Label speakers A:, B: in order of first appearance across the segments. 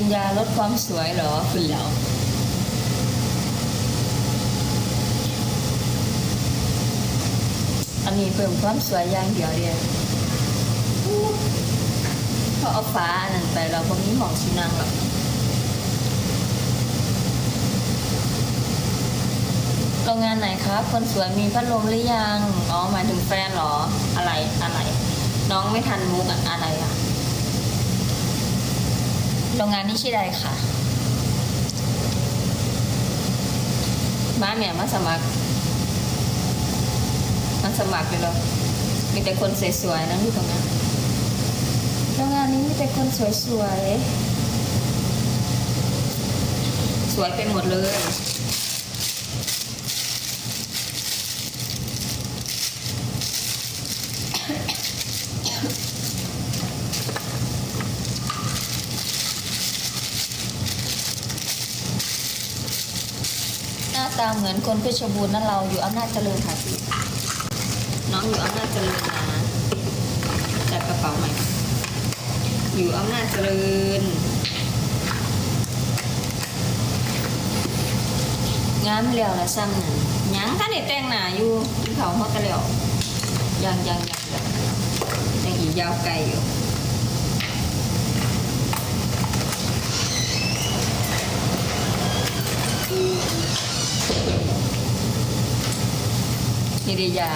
A: กินยาลดความสวยเหรอคุณแล้วอันนี้เพิ่มความสวยอย่างเดียวเดียวพอเอาฟ้าอันนั้นไปเราพวกนี้หอมชินังหรอกโรงงานไหนครับ คนสวยมีพัดลมหรือยัง อ๋อหมายถึงแฟนเหรอ อะไรอะไร น้องไม่ทันมุกอะอะไรอะ โรงงานนี้ชื่อใดค่ะมาแม่มาสมัครมาสมัครเลยหรอมีแต่คนสวยๆนะที่ตรงนั้นโรงงานนี้มีแต่คนสวยๆสวยไปหมดเลย น้าตาเหมือนคนเพชรบูรณ์นั่นเราอยู่อำนาจเจริญค่ะพี่น้องอยู่อำนาจเจริญนะจัดกระเป๋าใหม่อยู่อำนาจเจริญงามแล้วนะซ้ำนั่นยังท่านได้แต่งหนาอยู่ที่เขาเขากันแล้วยังยังยังยังยังอีกยาวไกลอยู่ นี่เดียยา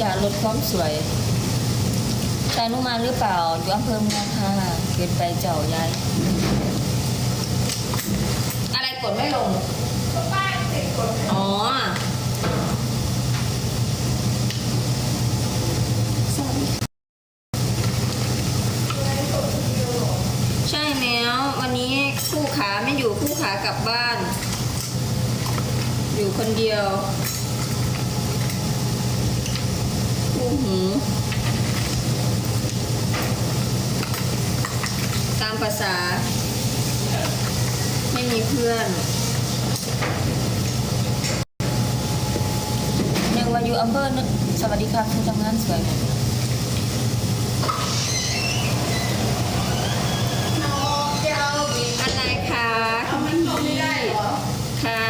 A: ยาลดความสวยตานุมานหรือเปล่า อยู่อำเภอเมืองค่ะเกินไปเจ้ายาย อะไรกดไม่ลงอ๋อสวัสดีค่ะใช่แล้ววันนี้คู่ขาไม่อยู่คู่ขากลับบ้าน อยู่คนเดียว คู่หู จ๊ะ ไม่มีเพื่อนหนึ่งวาอยูอำเภอนสวัสดีครับคุณทำงานสวยไหมอะไรคะคุณพี่ค่ะ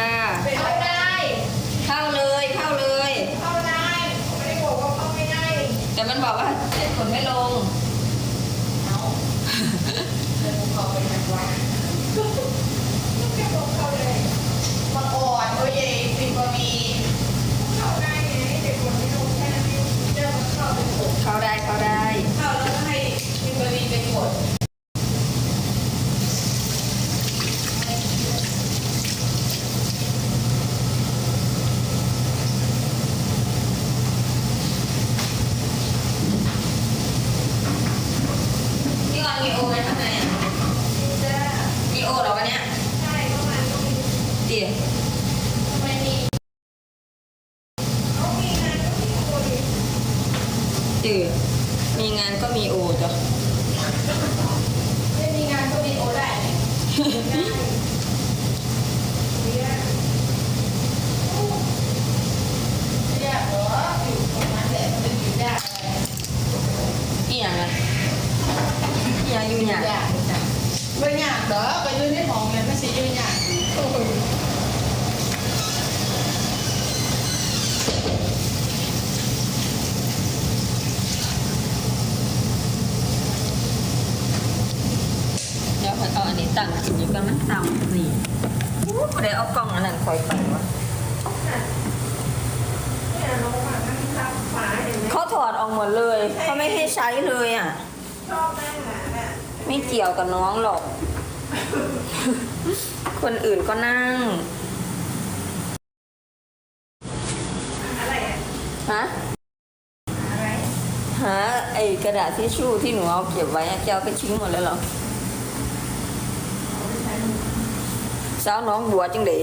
A: เข้าเลยเข้าเลย แต่มันบอกว่าเส้นขนไม่ลง เข้าได้เข้าได้ พี่ออนมีโอไหมข้างในอะมีโอเหรอวันเนี้ยเตี๋ยเตี๋ย มีงานก็มีโอจ้ะอีหยังอะอีหยังอยู่เนี่ย
B: ไม่ยากเด้อไปยืนในห้องเนี่ยไม่ใช่ยืนยากโอ้ย
A: เดี๋ยวขอยเอาอันนี้ตั้งกินอยู่กันมันต่ำนี่อู้บ่ได้เอากล้องอันนั้นคอยไปวะ
B: เขา
A: ถอดออกหมดเลยเขาไม่ให้ใช้เลยอะ
B: ชอบนั่งหนาน่
A: ไม่เกี่ยวกับน้องหรอก คนอื่นก็นั่ง
B: อะไรอะ
A: ฮะ
B: อะไร
A: หาไอ้กระดาษทิชชู่ที่หนูเอาเก็บไว้แกเอาไปทิ้งหมดแล้วเหรอ สาวน้องบัวจังเลย